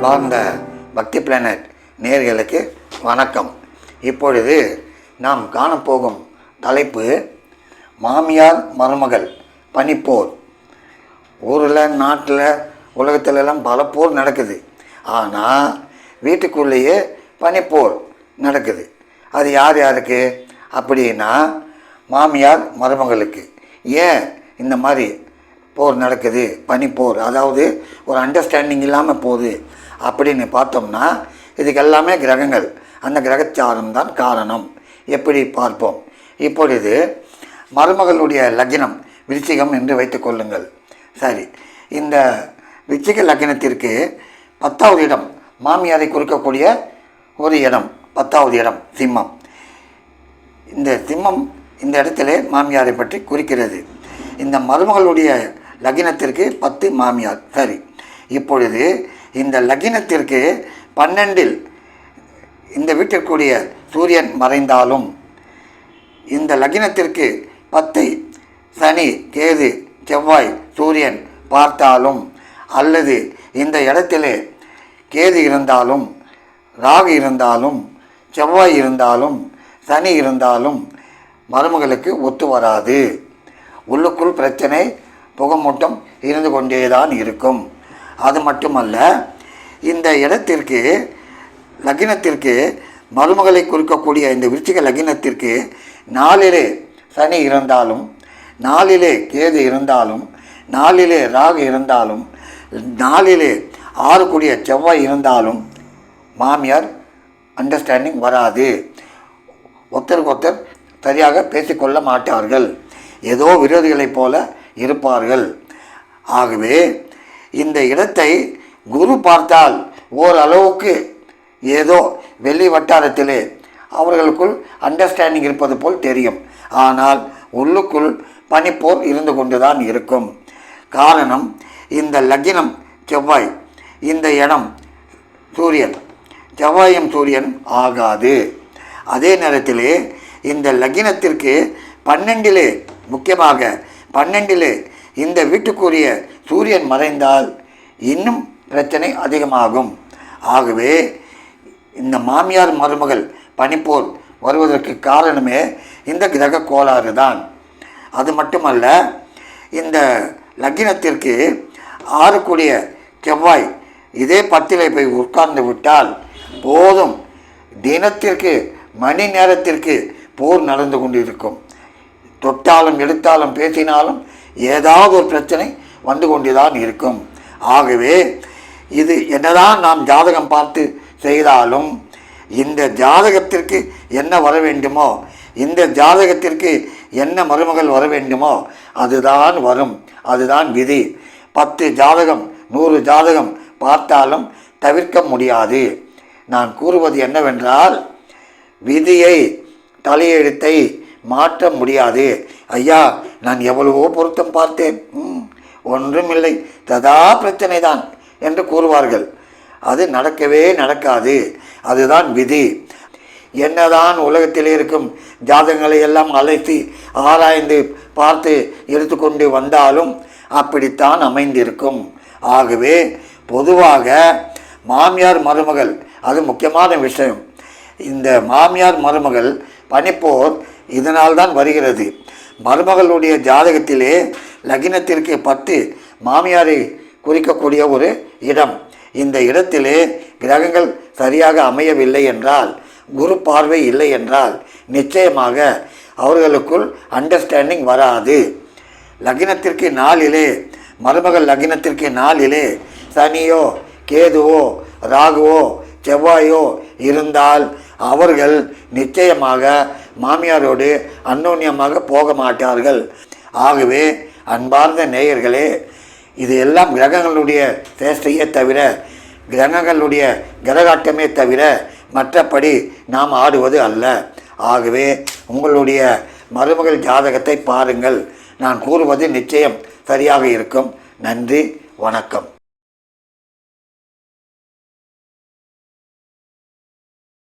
அன்பார்ந்த பக்தி பிளானட் நேர்களுக்கு வணக்கம். இப்பொழுது நாம் காணப்போகும் தலைப்பு மாமியார் மருமகள் பனிப்போர். ஊரில் நாட்டில் உலகத்திலெல்லாம் பல போர் நடக்குது. ஆனால் வீட்டுக்குள்ளேயே பனிப்போர் நடக்குது. அது யார் யாருக்கு? அப்படின்னா மாமியார் மருமகளுக்கு. ஏன் இந்த மாதிரி போர் நடக்குது? பனிப்போர். அதாவது ஒரு அண்டர்ஸ்டாண்டிங் இல்லாமல் போகுது. அப்படின்னு பார்த்தோம்னா இதுக்கு எல்லாமே கிரகங்கள். அந்த கிரகச்சாரம் தான் காரணம். எப்படி பார்ப்போம்? இப்பொழுது மருமகளுடைய லக்னம் விருச்சிகம் என்று வைத்துக்கொள்ளுங்கள் சரி இந்த விருச்சிக லக்னத்திற்கு பத்தாவது இடம் மாமியாரை குறிக்கக்கூடிய ஒரு இடம் பத்தாவது இடம் சிம்மம். இந்த சிம்மம் இந்த இடத்துல மாமியாரை பற்றி குறிக்கிறது. இந்த மருமகளுடைய லக்னத்திற்கு பத்து மாமியார். சரி இப்பொழுது இந்த லக்னத்திற்கு பன்னெண்டில் இந்த வீட்டிற்குரிய சூரியன் மறைந்தாலும் இந்த லக்னத்திற்கு பத்தை சனி கேது செவ்வாய் சூரியன் பார்த்தாலும் அல்லது இந்த இடத்திலே கேது இருந்தாலும் ராகு இருந்தாலும் செவ்வாய் இருந்தாலும் சனி இருந்தாலும் மருமகளுக்கு ஒத்து வராது. உள்ளுக்குள் பிரச்சனை புகமூட்டம் இருந்து கொண்டேதான் இருக்கும். அது மட்டுமல்ல இந்த இடத்திற்கு லக்னத்திற்கு மருமகளை குறிக்கக்கூடிய இந்த விருச்சிக லக்னத்திற்கு நாளிலே சனி இருந்தாலும் நாளிலே கேது இருந்தாலும் நாளிலே ராகு இருந்தாலும் நாளிலே ஆறுக்கூடிய செவ்வாய் இருந்தாலும் மாமியார் அண்டர்ஸ்டாண்டிங் வராது. ஒருத்தருக்கு ஒருத்தர் சரியாக பேசிக்கொள்ள மாட்டார்கள். ஏதோ விரோதிகளைப் போல இருப்பார்கள். ஆகவே இந்த இடத்தை குரு பார்த்தால் ஓரளவுக்கு ஏதோ வெளி வட்டாரத்திலே அவர்களுக்குள் அண்டர்ஸ்டாண்டிங் இருப்பது போல் தெரியும். ஆனால் உள்ளுக்குள் பனிப்போர் இருந்து கொண்டுதான் இருக்கும். காரணம் இந்த லக்னம் செவ்வாய் இந்த இடம் சூரியன். செவ்வாயும் சூரியன் ஆகாது. அதே நேரத்திலே இந்த லக்னத்திற்கு பன்னெண்டிலே முக்கியமாக பன்னெண்டிலே இந்த வீட்டுக்குரிய சூரியன் மறைந்தால் இன்னும் பிரச்சனை அதிகமாகும். ஆகவே இந்த மாமியார் மருமகள் பனிப்போர் வருவதற்கு காரணமே இந்த கிரக கோளாறு தான். அது மட்டுமல்ல இந்த லக்னத்திற்கு ஆறுக்கூடிய செவ்வாய் இதே பத்திலே போய் உட்கார்ந்து விட்டால் போதும். தினத்திற்கு மணி நேரத்திற்கு போர் நடந்து கொண்டிருக்கும். தொட்டாலும் எடுத்தாலும் பேசினாலும் ஏதாவது ஒரு பிரச்சனை வந்து கொண்டுதான் இருக்கும். ஆகவே இது என்னதான் நாம் ஜாதகம் பார்த்து செய்தாலும் இந்த ஜாதகத்திற்கு என்ன வர வேண்டுமோ இந்த ஜாதகத்திற்கு என்ன மருமகள் வர வேண்டுமோ அதுதான் வரும். அதுதான் விதி. பத்து ஜாதகம் நூறு ஜாதகம் பார்த்தாலும் தவிர்க்க முடியாது. நான் கூறுவது என்னவென்றால் விதியை தலையெழுத்தை மாற்ற முடியாது. ஐயா நான் எவ்வளவோ பொருத்தம் பார்த்தேன். ம், ஒன்றுமில்லை. ததா பிரச்சனை தான் என்று கூறுவார்கள். அது நடக்கவே நடக்காது. அதுதான் விதி. என்னதான் உலகத்தில் இருக்கும் ஜாதகங்களை எல்லாம் அழைத்து ஆராய்ந்து பார்த்து எடுத்துக்கொண்டு வந்தாலும் அப்படித்தான் அமைந்திருக்கும். ஆகவே பொதுவாக மாமியார் மருமகள் அது முக்கியமான விஷயம். இந்த மாமியார் மருமகள் பனிப்போர் இதனால் தான் வருகிறது. மருமகளுடைய ஜாதகத்திலே லக்னத்திற்கு பத்து மாமியாரை குறிக்கக்கூடிய ஒரு இடம். இந்த இடத்திலே கிரகங்கள் சரியாக அமையவில்லை என்றால் குரு பார்வை இல்லை என்றால் நிச்சயமாக அவர்களுக்குள் அண்டர்ஸ்டாண்டிங் வராது. லக்னத்திற்கு நாளிலே மருமகள் லக்னத்திற்கு நாளிலே சனியோ கேதுவோ ராகுவோ செவ்வாயோ இருந்தால் அவர்கள் நிச்சயமாக மாமியாரோடு அந்யோன்யமாக போக மாட்டார்கள். ஆகவே அன்பார்ந்த நேயர்களே இது எல்லாம் கிரகங்களுடைய சேஷ்டையே தவிர கிரகங்களுடைய கிரகாட்டமே தவிர மற்றபடி நாம் ஆடுவது அல்ல. ஆகவே உங்களுடைய மருமகள் ஜாதகத்தை பாருங்கள். நான் கூறுவது நிச்சயம் சரியாக இருக்கும். நன்றி வணக்கம்.